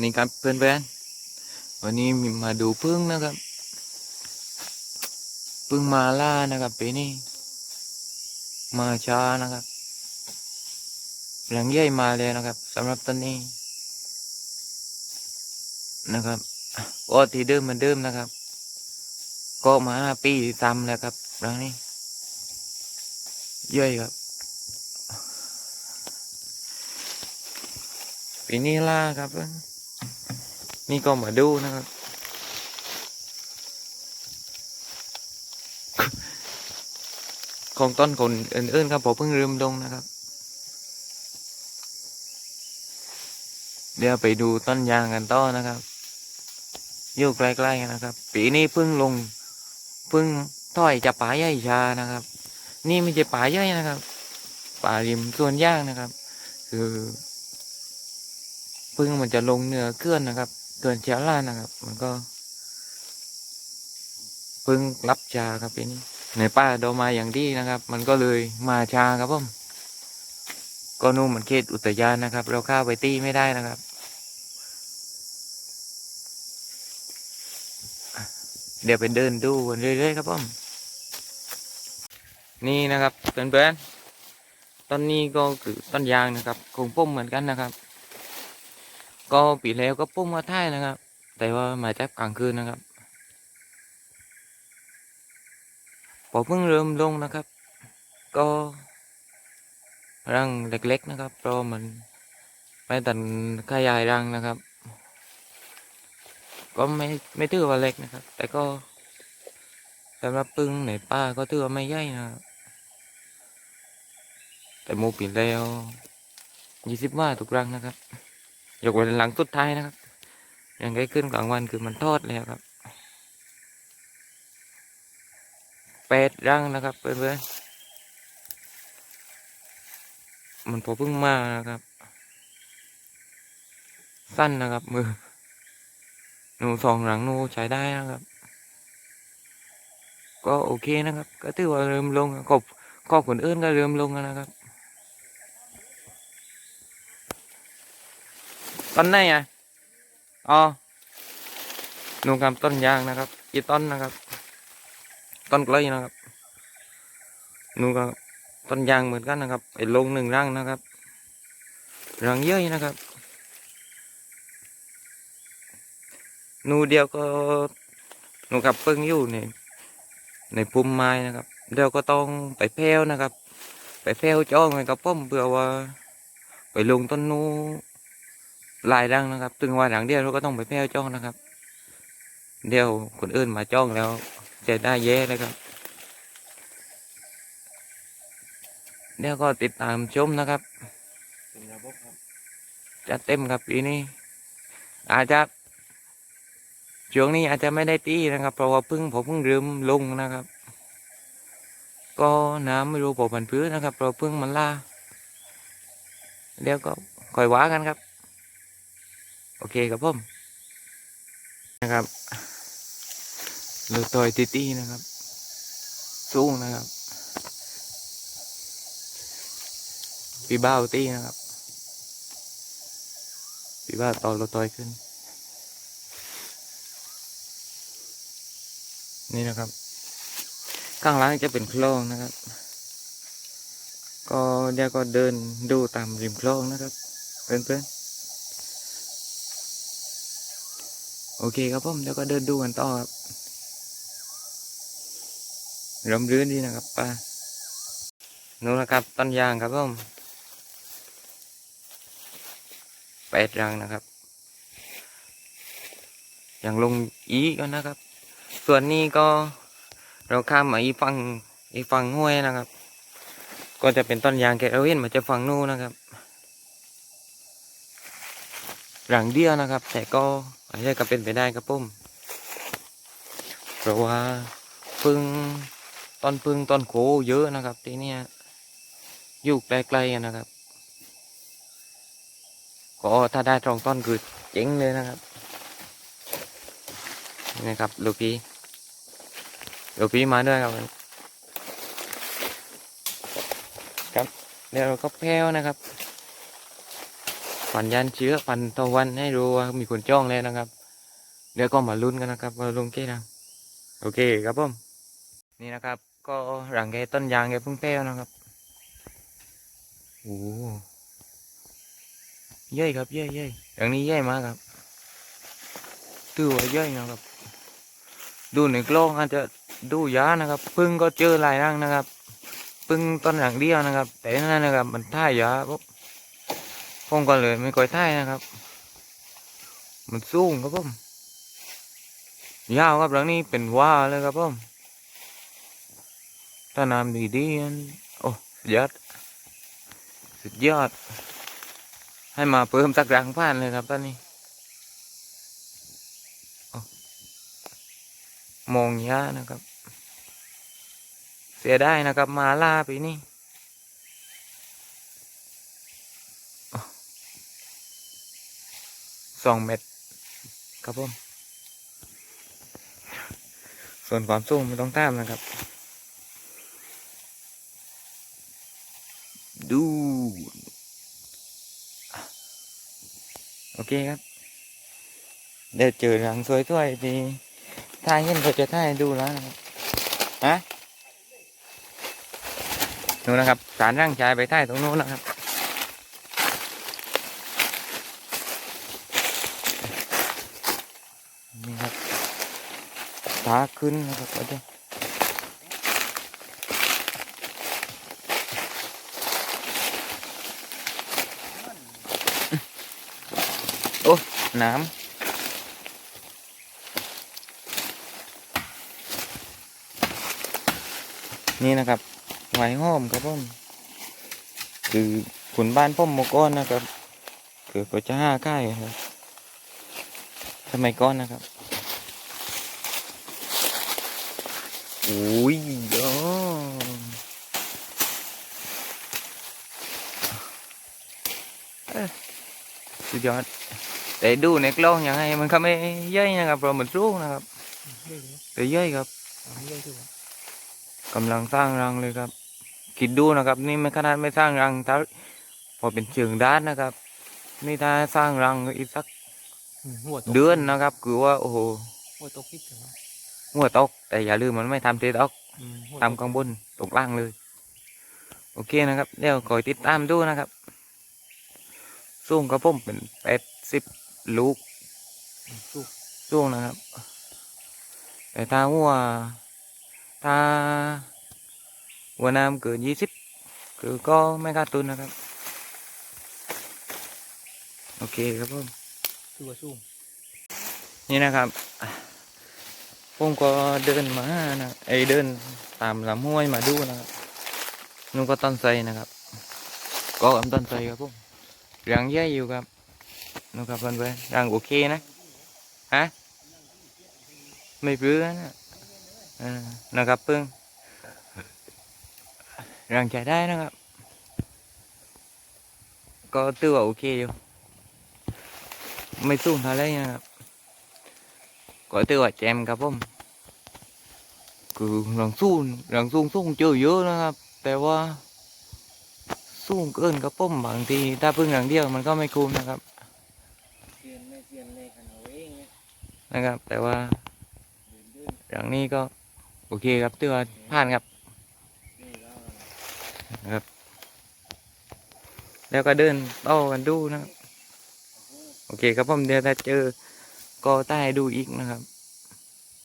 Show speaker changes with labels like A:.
A: นี่ครับเพื่อนๆวันนี้มีมาดูพึ่งนะครับ พึ่งมาล่านะครับปีนี้มาช้านะครับหลังใหญ่มาเลยนะครับสำหรับต้นนี้นะครับก็ที่เดิมเหมือนเดิมนะครับ ก็มาห้าปีซ้ำแล้วครับหลังนี้เย่อยครับปีนี้ล่าครับ นี่ก็มาดูนะครับ ของต้นคนอื่นๆครับผมเพิ่งลืมลงนะครับ เดี๋ยวไปดูต้นยางกันต่อนะครับอยู่ใกล้ๆกันนะครับ ปีนี้เพิ่งลงเพิ่งถอยจะป่าใหญ่ชานะครับ นี่ไม่ใช่ป่าใหญ่นะครับ ป่าริมส่วนย่างนะครับ คือพึ่งมันจะลงเหนือเกลื่อนนะครับ เกลื่อนเชียร่านะครับ มันก็พึ่งรับชาครับปีนี้ในป่าโดมาอย่างดีนะครับ มันก็เลยมาชาครับผมก็นู่นมันเขตอุทยานนะครับ เราเข้าไปตีไม่ได้นะครับเดี๋ยวไปเดินดูกันเรื่อยๆครับผมนี่นะครับเพื่อนๆต้นนี้ก็คือต้นยางนะครับคงพุ่มเหมือนกันนะครับ ก็ปีแล้วก็พุ่มมาท่ายนะครับ แต่ว่ามาจากกลางคืนนะครับพอเพิ่งเริ่มลงนะครับ ก็รังเล็กๆนะครับ เพราะมันไม่ตันขยายรังนะครับ ก็ไม่ไม่ถือว่าเล็กนะครับ แต่ก็สำหรับปึ้งในป่าก็ถือว่าไม่ใหญ่นะครับแต่หมูปีแล้วยี่สิบว่าทุกรังนะครับ ยกเว้นหลังสุดท้ายนะครับยังไงขึ้นกลางวันคือมันทอดแล้วครับแปดรังนะครับเพื่อนๆมันพอเพิ่งมานะครับ สั้นนะครับมือหนูสองหลังหนูใช้ได้นะครับ ก็โอเคนะครับ ก็ถือว่าเริ่มลงขอบขอบคนอื่นก็เริ่มลงนะครับ ต้นไหนอะอ๋อนูครับต้นยางนะครับอีต้นนะครับ ต้นกล้วยนะครับนูก็ต้นยางเหมือนกันนะครับไอ้ลงหนึ่งรังนะครับรังเยอะนะครับ นูเดียวก็นูกับเพิ่งอยู่ในในพุ่มไม้นะครับ เดี๋ยวก็ต้องไปแพ้วนะครับ ไปแพ้วจ้องไว้กับป้อมเพื่อว่า ไปลงต้นนู ลายรังนะครับถึงว่าหลังเดียวเราก็ต้องไปแพ้วจ้องนะครับ เดี๋ยวคนอื่นมาจ้องแล้วจะได้แย่เลยครับเดี๋ยวก็ติดตามชมนะครับจะเต็มครับปีนี้ อาจจะช่วงนี้อาจจะไม่ได้ตีนะครับ เพราะว่าพึ่งผมเพิ่งลืมลงนะครับ ก็น้ำไม่รู้ผมมันพื้นนะครับเพราะพึ่งมันล่าเดี๋ยวก็คอยว่ากันครับ โอเคครับผมนะครับเราต่อยตีตีนะครับ สู้นะครับพี่บ้าตีนะครับพี่บ้าต่อเราต่อยขึ้น นี่นะครับ ข้างล่างจะเป็นคลองนะครับ ก็เดี๋ยวก็เดินดูตามริมคลองนะครับเพื่อนๆ โอเคครับผมเดี๋ยวก็เดินดูกันต่อครับร่มรื่นดีนะครับป้านู่นนะครับต้นยางครับผมแปดรังนะครับอย่างลงอีกนะครับ ส่วนนี้ก็เราข้ามมาอีกฝั่งอีกฝั่งห้วยนะครับ ก็จะเป็นต้นยางแกเราเห็นมาจะฝั่งนู้นนะครับหลังเดียวนะครับ แต่ก็ อาจจะก็เป็นไปได้ครับผมเพราะว่าพึ่งต้นพึ่งต้นโขเยอะนะครับที่นี้ยอยู่ใกล้ๆกันนะครับก็ถ้าได้ตรงต้นคือเจ๋งเลยนะครับนี่นะครับลูกพี่ลูกพี่มาด้วยครับครับเดี๋ยวเราก็แพ้วนะครับ ฝันยันเชื้อฝันตะวันให้รู้ว่ามีคนจ้องแล้วนะครับ เดี๋ยวก็มาลุ้นกันนะครับว่าลงกี่รังโอเคครับผมนี่นะครับ ก็รังแกต้นยางแกเพิ่งแป้วนะครับโอ้โหเย้ยครับเย้ยเย้ยอย่างนี้เย้ยมากครับตือว่าเย้ยนะครับ ดูในกล้องอาจจะดูยานะครับ พึ่งก็เจอหลายรังนะครับ พึ่งต้นหลังเดียวนะครับ แต่นั่นนะครับมันท่ายยาปุ๊บ ผมก็เลยไม่ค่อยท่ายนะครับ มันสูงครับผมยาวครับหลังนี้เป็นว่าเลยครับผมถ้าน้ำดีๆอันโอ้สุดยอดสุดยอด ให้มาเพิ่มสักรังผ่านเลยครับตอนนี้มองยานะครับ เสียได้นะครับมาล่าปีนี้อ๋อ สองเม็ดครับผมส่วนความสูงไม่ต้องตามนะครับ ดู โอเคครับ เดี๋ยวเจอรังสวยๆดีถ้าเห็นก็จะถ่ายดูแล้วนะครับฮะนู่นนะครับสารร่างชายไปถ่ายตรงนู้นนะครับ นี่ครับ ตาขึ้นนะครับเอาดิโอ้น้ำนี่นะครับไหวหอมครับผมคือขุนบ้านพ่อมโมก้อนนะครับ คือก็จะห้าค่ายครับสมัยก้อนนะครับ อ้ยเด้อเอ้ยสุดยอดแต่ดูในกล้องยังไงมันก็ไม่เย่อยนะครับเพราะมันสูงนะครับ
B: เยอะเลย
A: แต่เย่อยครับ
B: เยอะที่ว่ากำ
A: ลังสร้างรังเลยครับคิดดูนะครับ นี่ไม่ขนาดไม่สร้างรังถ้าพอเป็นเชิงด้านนะครับ นี่ถ้าสร้างรังอีกสัก
B: อืมหัวตก
A: เดือนนะครับ คือว่าโอ้โห
B: หัวตกพิษเหรอ
A: หัวตกแต่อย่าลืมมันไม่ทำเทตอก
B: อืมหัวตก
A: ทำข้างบนตกล่างเลย โอเคนะครับเดี๋ยวคอยติดตามดูนะครับสูงกระผมเป็นแปดสิบลูก
B: สุก
A: สูงนะครับ แต่ถ้าหัวถ้าหัวน้ำเกินยี่สิบคือก็ไม่ขาดทุนนะครับ โอเคครับผม
B: คือว่าสูง
A: นี่นะครับ ผมก็เดินมานะไอเดินตามลำห้วยมาดูนะครับนู่นก็ต้นไทรนะครับ ก็อำต้นไทรครับผมรังใหญ่อยู่ครับนู่นครับเพื่อนๆรังโอเคนะฮะไม่เบื่อนะนะครับเพิ่งรังใช้ได้นะครับ ก็ตือว่าโอเคอยู่ไม่สูงเท่าไรนะครับก็ตือว่าแจมครับผม คือหลังสูงหลังสูงสูงเจอเยอะนะครับ แต่ว่าสูงเกินครับผมบางที ถ้าพึ่งหลังเดียวมันก็ไม่คุ้มนะครับนะครับ แต่ว่า
B: เดินเดิน
A: หลังนี้ก็โอเคครับตือว่าผ่านครับ
B: นี่แล้ว
A: แล้วก็เดินต่อกันดูนะครับ โอเคครับผมเดี๋ยวถ้าเจอก็ใต้ดูอีกนะครับ